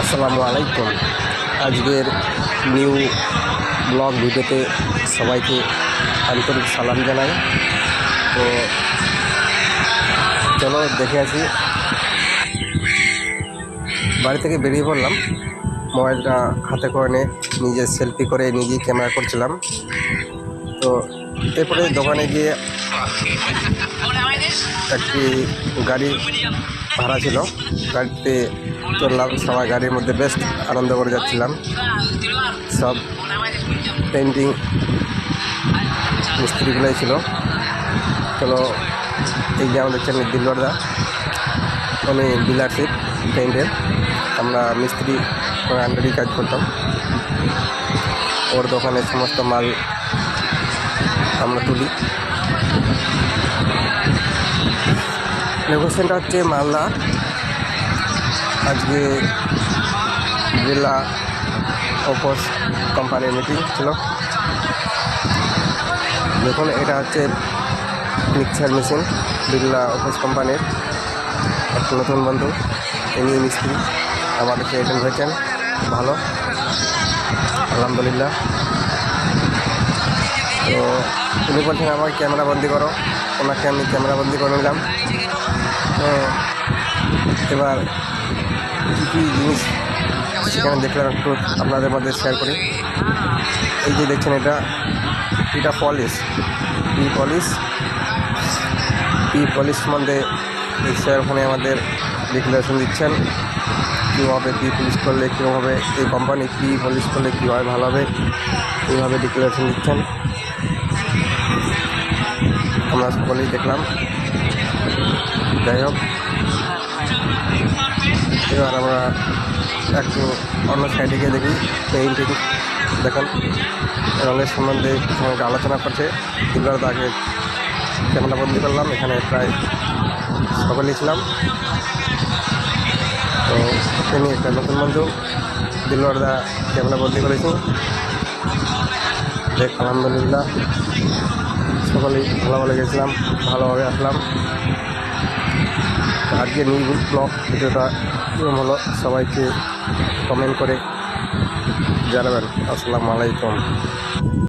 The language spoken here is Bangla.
আসসালামু আলাইকুম। আজকের নিউ ব্লগ ভিডিওতে সবাইকে আন্তরিক সালাম জানাই। তো চলো দেখে আসি। বাড়ি থেকে বেরিয়ে পড়লাম। মোবাইলটা হাতে করে নিয়ে নিজে সেলফি করে নিজেই ক্যামেরা করছিলাম। তো এরপরে দোকানে গিয়ে একটি গাড়ি ভাড়া ছিল। গাড়িতে চললাম সবাই গাড়ির মধ্যে বেশ আনন্দ করে যাচ্ছিলাম। সব পেন্টিং মিস্ত্রিগুলোই ছিল। চলো, এই যে আমাদের চ্যানেল দিলওয়ারদা উনি ডিলারশিপ পেন্টের আমরা মিস্ত্রি আন্ডারই কাজ করতাম। ওর দোকানে সমস্ত মাল আমরা তুলি। লোকেশনটা হচ্ছে মালদা। আজকে জেলা অপোস কোম্পানির মিটিং ছিল। দেখুন, এটা হচ্ছে মিক্সার মেশিন বিড়লা অপোস কোম্পানির একটা নতুন বন্ধু। এমনি মিস্ত্রি, আমাদের সে অ্যাটেন্ড হয়েছেন, ভালো, আলহামদুলিল্লাহ। তো উনি বলছেন আমার ক্যামেরা বন্দি করো। ওনাকে আমি ক্যামেরা বন্দি করে নিলাম। তো এবার কী কী জিনিস সেখানে দেখলাম একটু আপনাদের মধ্যে শেয়ার করি। এই যে দেখছেন এটা এটা polish P polish P polish সম্বন্ধে এই স্যার ফোনে আমাদের ডিক্লারেশন দিচ্ছেন। কীভাবে কী পুলিশ করলে, কীভাবে এই কোম্পানি কী পলিশ করলে কীভাবে ভালো হবে, এইভাবে ডিক্লারেশন দিচ্ছেন। আমরা সকলেই দেখলাম। যাই হোক, এবার আমরা একটু অন্য সাইডে গিয়ে দেখি পেইন্টিং দেখেন। রঙের সম্বন্ধে সঙ্গে আলোচনা করছে। এবার তাকে ক্যামেরা বন্দি করলাম, এখানে প্রায় সকলেই ছিলাম। তিনি একটা নতুন বন্ধু। দিলওয়ারদা ক্যামেরা বন্দি করেছি। দেখ, আলহামদুলিল্লাহ। সকলেই ভালোভাবে গেছিলাম, ভালোভাবে আসলাম। আজকে নিউ ব্লগ ভিডিওটা কেমন হলো, সবাইকে কমেন্ট করে জানাবেন। আসসালামু আলাইকুম।